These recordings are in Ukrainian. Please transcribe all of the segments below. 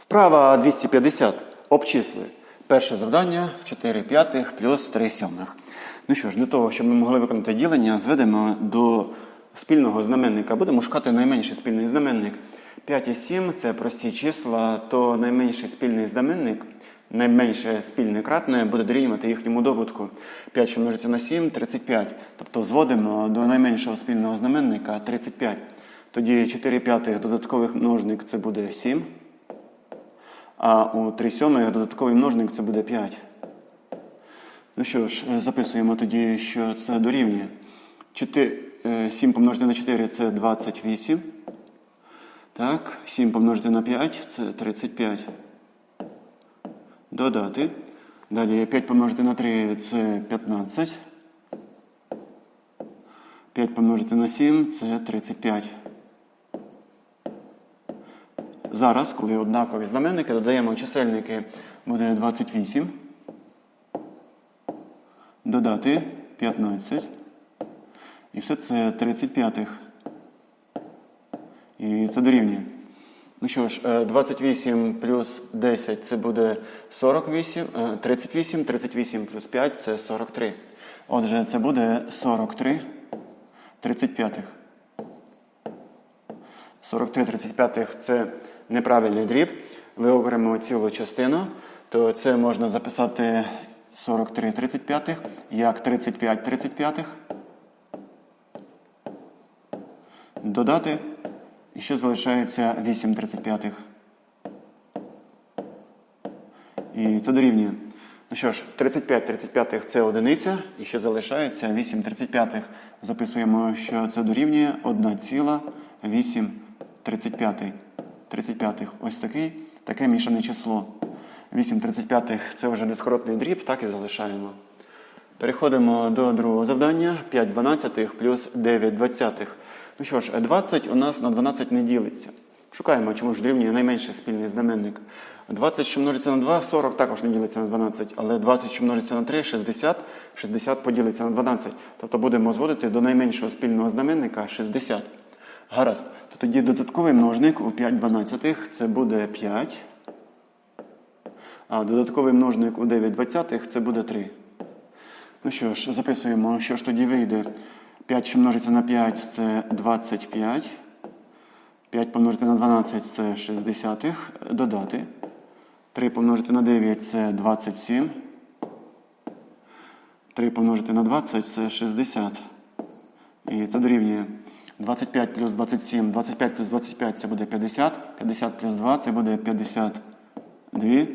Вправа 250. Обчисли. Перше завдання 4 п'ятих плюс 3 сьомих. Ну що ж, для того, щоб ми могли виконати ділення, зведемо до спільного знаменника. Будемо шукати найменший спільний знаменник. 5 і 7 це прості числа, то найменший спільний знаменник, найменше спільне кратне буде дорівнювати їхньому добутку. 5, що множиться на 7, 35. Тобто зводимо до найменшого спільного знаменника 35. Тоді 4 п'ятих додаткових множник це буде 7. А у 3 сьомих додатковий множник це буде 5. Ну що ж, е, записуємо тоді, що це дорівнює. 4, 7 помножити на 4 це 28. Так, 7 помножити на 5 це 35. Додати. Далі 5 помножити на 3 це 15. 5 помножити на 7 це 35. Зараз, коли однакові знаменники, додаємо чисельники, буде 28. Додати 15. І все це 35. І це дорівнює. Ну що ж, е, 28 плюс 10 це буде 48, е, 38, 38 плюс 5 це 43. Отже, це буде 43 35. 43 35 це неправильний дріб. Виокремо цілу частину, то це можна записати 43 35 як 35 35. Додати. І ще залишається 8 35. І це дорівнює. Ну що ж, 35 35 це одиниця, і ще залишається 8 35. Записуємо, що це дорівнює 1,8 35. 35. Ось такий, таке мішане число. 8 35 це вже нескоротний дріб, так і залишаємо. Переходимо до другого завдання. 5 дванадцятих плюс 9 двадцятих. Ну що ж, 20 у нас на 12 не ділиться. Шукаємо, чому ж дорівнює найменший спільний знаменник. 20, що множиться на 2, 40 також не ділиться на 12, але 20, що множиться на 3, 60, 60 поділиться на 12. Тобто будемо зводити до найменшого спільного знаменника 60. Гаразд. То тоді додатковий множник у 5 дванадцятих це буде 5. А додатковий множник у 9 двадцятих це буде 3. Ну що ж, записуємо, що ж тоді вийде. 5, що множиться на 5, це 25. 5 помножити на 12 це 60. Додати. 3 помножити на 9 це 27. 3 помножити на 20 це 60. І це дорівнює 25 плюс 27. 25 плюс 25 це буде 50. 50 плюс 2 це буде 52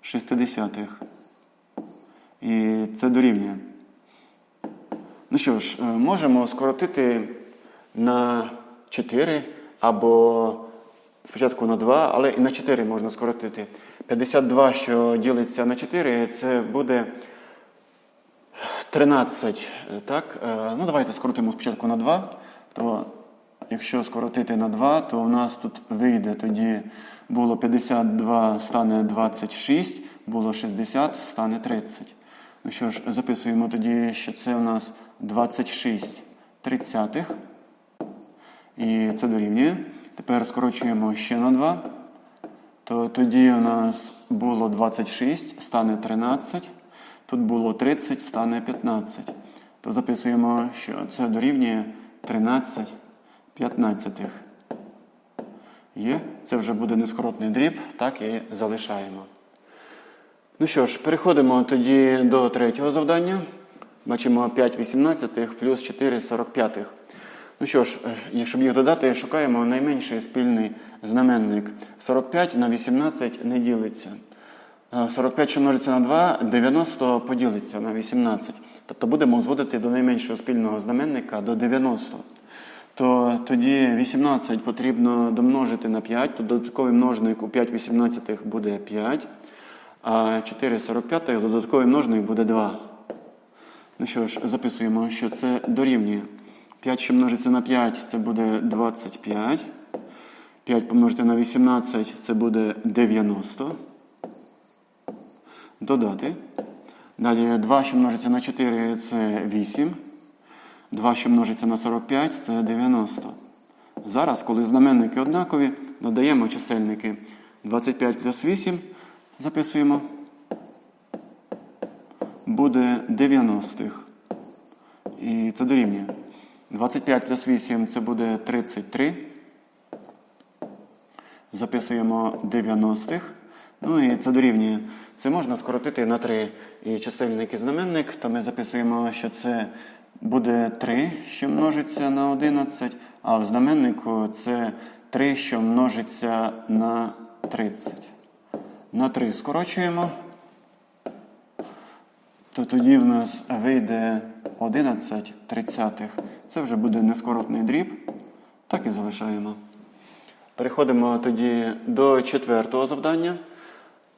шестидесятих. І це дорівнює. Ну що ж, е, можемо скоротити на 4 або спочатку на 2, але і на 4 можна скоротити. 52, що ділиться на 4, це буде 13. е, Так? Е, Ну, давайте скоротимо спочатку на 2. То якщо скоротити на 2, то у нас тут вийде тоді було 52, стане 26, було 60, стане 30. Ну що ж, записуємо тоді, що це у нас 26 тридцятих. І це дорівнює. Тепер скорочуємо ще на 2. То тоді у нас було 26, стане 13. Тут було 30, стане 15. То записуємо, що це дорівнює 13 п'ятнадцятих. Є, це вже буде нескоротний дріб, так і залишаємо. Ну що ж, переходимо тоді до третього завдання. Бачимо 5 18 плюс 4 45. Ну що ж, е, щоб їх додати, шукаємо найменший спільний знаменник. 45 на 18 не ділиться. Е, 45, що множиться на 2, 90 поділиться на 18. Тобто будемо зводити до найменшого спільного знаменника до 90. То тоді 18 потрібно домножити на 5, то додатковий множник у 5 18 буде 5, а 4 45 додатковий множник буде 2. Ну що ж, записуємо, що це дорівнює. 5, що множиться на 5, це буде 25. 5 помножити на 18 це буде 90. Додати. Далі 2, що множиться на 4, це 8. 2, що множиться на 45, це 90. Зараз, коли знаменники однакові, додаємо чисельники. 25 плюс 8 записуємо. Буде 90. І це дорівнює. 25 плюс 8 це буде 33. Записуємо 90. Ну і це дорівнює. Це можна скоротити на 3. І чисельник і знаменник, то ми записуємо, що це буде 3, що множиться на 11, а в знаменнику це 3, що множиться на 30. На 3 скорочуємо. То тоді в нас вийде 11 тридцятих. Це вже буде нескоротний дріб. Так і залишаємо. Переходимо тоді до четвертого завдання.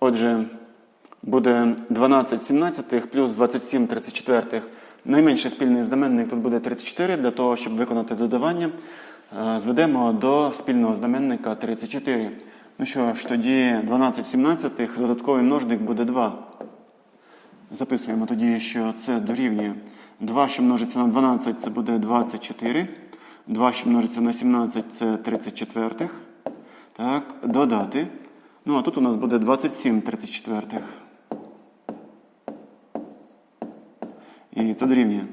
Отже, буде 12 17 плюс 27 34. Найменший спільний знаменник тут буде 34. Для того, щоб виконати додавання, е, зведемо до спільного знаменника 34. Ну що ж, тоді 12 17 додатковий множник буде 2. Записуємо тоді, що це дорівнює 2, що множиться на 12, це буде 24. 2, що множиться на 17, це 34. Так, додати. Ну, а тут у нас буде 27 34. І це дорівнює.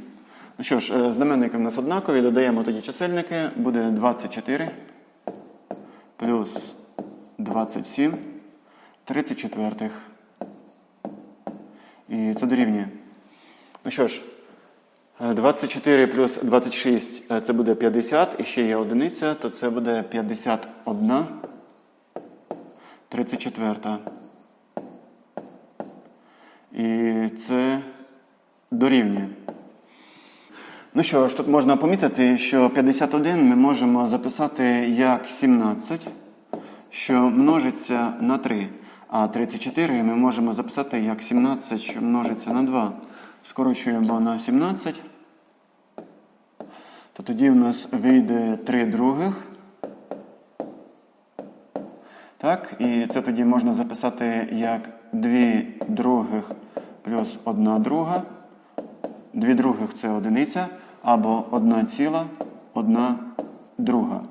Ну що ж, е, знаменники в нас однакові, додаємо тоді чисельники. Буде 24 плюс 27 34. І це дорівнює. Ну що ж, е, 24 плюс 26 е, це буде 50, і ще є одиниця, то це буде 51 34. І це дорівнює. Ну що ж, тут можна помітити, що 51 ми можемо записати як 17, що множиться на 3. А 34 ми можемо записати як 17, що множиться на 2. Скорочуємо на 17. То тоді в нас вийде 3 других. Так, і це тоді можна записати як 2 других плюс 1 друга. 2 других це одиниця, або 1 ціла, 1 друга.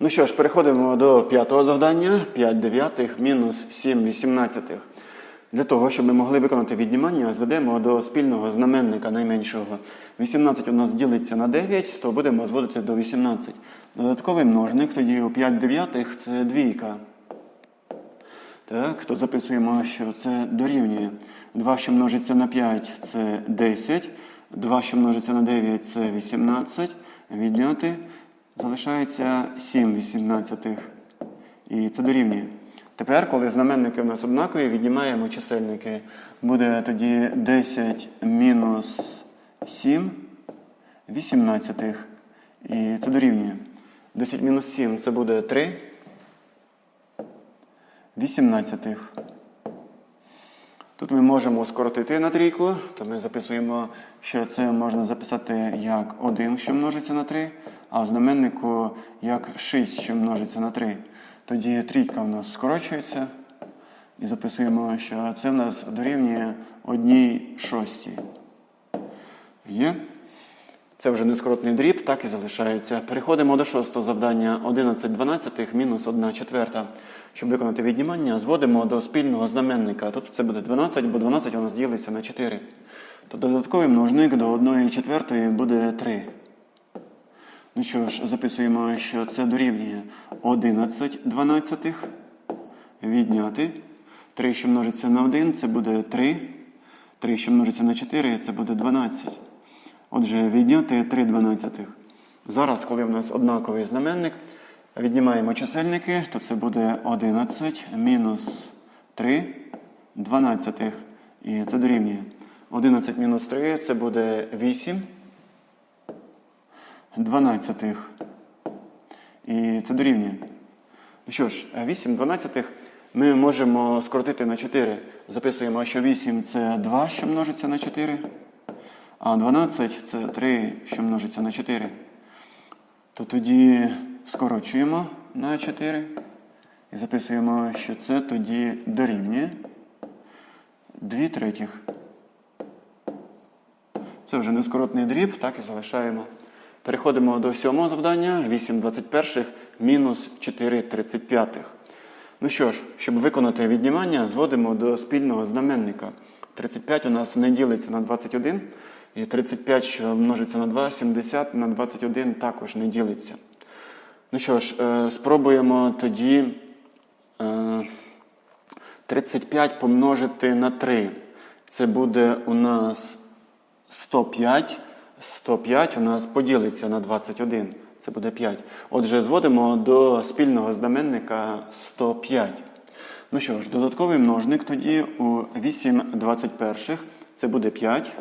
Ну що ж, переходимо до п'ятого завдання. 5 дев'ятих мінус 7 вісімнадцятих. Для того, щоб ми могли виконати віднімання, зведемо до спільного знаменника найменшого. 18 у нас ділиться на 9, то будемо зводити до 18. Додатковий множник, тоді у 5 дев'ятих це двійка. Так, то записуємо, що це дорівнює. 2, що множиться на 5, це 10. 2, що множиться на 9, це 18. Відняти залишається 7 18. І це дорівнює. Тепер, коли знаменники у нас однакові, віднімаємо чисельники. Буде тоді 10 мінус 7 18. І це дорівнює. 10 мінус 7 це буде 3. 18. Тут ми можемо скоротити на трійку, то ми записуємо, що це можна записати як 1, що множиться на 3, а в знаменнику як 6, що множиться на 3. Тоді трійка в нас скорочується. І записуємо, що це в нас дорівнює 1 шостій. Є. Це вже нескоротний дріб, так і залишається. Переходимо до шостого завдання 11 12 мінус 1 четверта. Щоб виконати віднімання, зводимо до спільного знаменника. Тут це буде 12, бо 12 у нас ділиться на 4. То додатковий множник до 1 четвертої буде 3. Ну що ж, записуємо, що це дорівнює 11 дванадцятих. Відняти. 3, що множиться на 1, це буде 3. 3, що множиться на 4, це буде 12. Отже, відняти 3 дванадцятих. Зараз, коли в нас однаковий знаменник, віднімаємо чисельники, то це буде 11 мінус 3 дванадцятих. І це дорівнює. 11 мінус 3 це буде 8 дванадцятих. І це дорівнює. Ну що ж, 8 дванадцятих ми можемо скоротити на 4. Записуємо, що 8 це 2, що множиться на 4. А 12 це 3, що множиться на 4. То тоді скорочуємо на 4. І записуємо, що це тоді дорівнює 2 третіх. Це вже нескоротний дріб, так і залишаємо. Переходимо до сьомого завдання. 8 21 мінус 4 35. Ну що ж, щоб виконати віднімання, зводимо до спільного знаменника. 35 у нас не ділиться на 21, і 35, що множиться на 2, 70 на 21 також не ділиться. Ну що ж, е, спробуємо тоді е, 35 помножити на 3. Це буде у нас 105. 105 у нас поділиться на 21. Це буде 5. Отже, зводимо до спільного знаменника 105. Ну що ж, додатковий множник тоді у 8 21 це буде 5.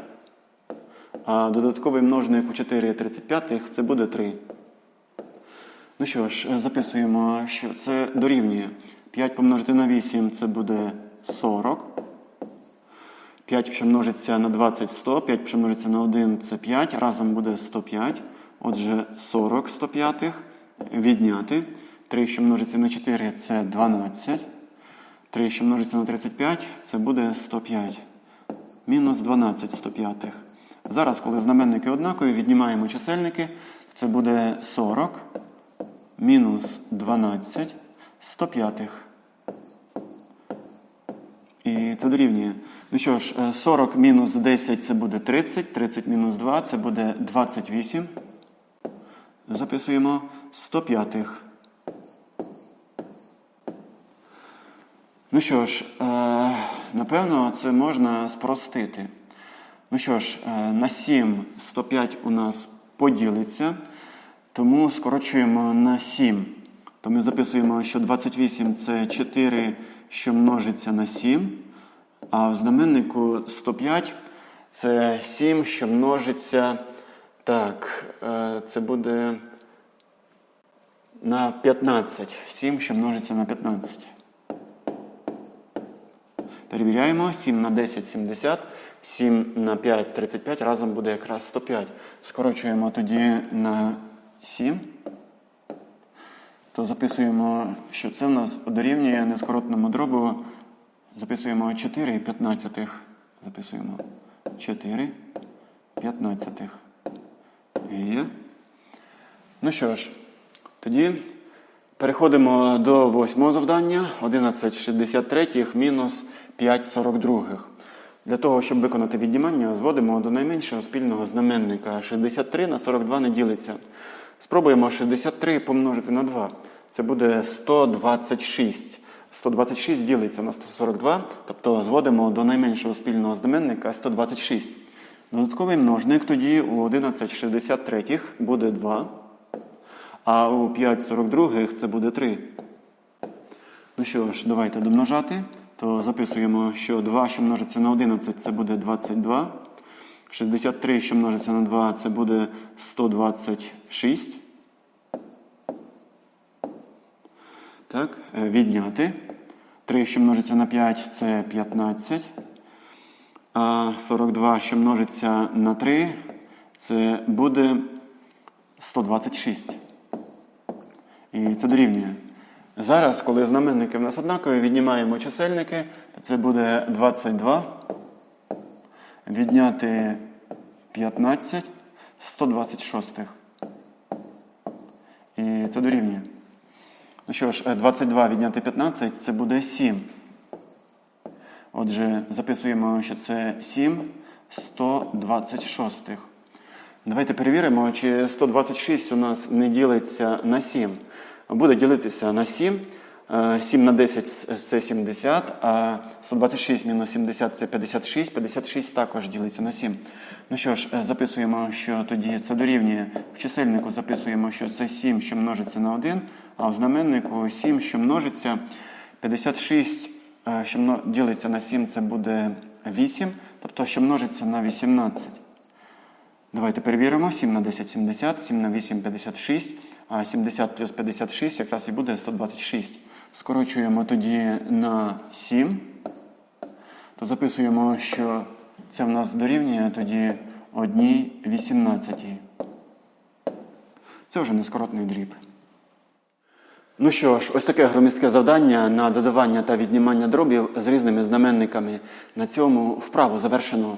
А додатковий множник у 4 35 це буде 3. Ну що ж, записуємо, що це дорівнює. 5 помножити на 8 це буде 40. 5 що множиться на 20 100, 5 що множиться на 1 це 5, разом буде 105. Отже, 40 105 відняти. 3, що множиться на 4 це 12. 3, що множиться на 35, це буде 105. Мінус 12 105. Зараз, коли знаменники однакові, віднімаємо чисельники. Це буде 40 мінус 12 105. І це дорівнює. Ну що ж, е, 40 мінус 10 це буде 30, 30 мінус 2 це буде 28. Записуємо 105. Ну що ж, е, напевно, це можна спростити. Ну що ж, е, на 7 105 у нас поділиться, тому скорочуємо на 7. То ми записуємо, що 28 це 4, що множиться на 7. А в знаменнику 105 це 7, що множиться. Так, е, це буде на 15. 7, що множиться на 15. Перевіряємо. 7 на 10 70, 7 на 5 35, разом буде якраз 105. Скорочуємо тоді на 7. То записуємо, що це в нас дорівнює нескоротному дробу. Записуємо 4 п'ятнадцятих. Записуємо 4 п'ятнадцятих. Є. Ну що ж, тоді переходимо до восьмого завдання. 1163 мінус 5,42. Для того, щоб виконати віднімання, зводимо до найменшого спільного знаменника. 63 на 42 не ділиться. Спробуємо 63 помножити на 2. Це буде 126. 126 ділиться на 142, тобто зводимо до найменшого спільного знаменника 126. Додатковий множник тоді у 1163 буде 2, а у 542 це буде 3. Ну що ж, давайте домножати. То записуємо, що 2, що множиться на 11, це буде 22. 63, що множиться на 2, це буде 126. Так, е, відняти. 3, що множиться на 5, це 15. А 42, що множиться на 3, це буде 126. І це дорівнює. Зараз, коли знаменники в нас однакові, віднімаємо чисельники, то це буде 22. Відняти 15, 126. І це дорівнює. Ну що ж, 22 відняти 15 це буде 7. Отже, записуємо, що це 7 126. Давайте перевіримо, чи 126 у нас не ділиться на 7. Буде ділитися на 7. 7 на 10 це 70, а 126 мінус 70 це 56. 56 також ділиться на 7. Ну що ж, записуємо, що тоді це дорівнює. В чисельнику записуємо, що це 7, що множиться на 1, а в знаменнику 7, що множиться 56, що ділиться на 7, це буде 8, тобто що множиться на 18. Давайте перевіримо. 7 на 10 70, 7 на 8 56, а 70 плюс 56 якраз і буде 126. Скорочуємо тоді на 7. То записуємо, що це в нас дорівнює тоді 1 18. Це вже нескоротний дріб. Ну що ж, ось таке громістке завдання на додавання та віднімання дробів з різними знаменниками. На цьому вправу завершено.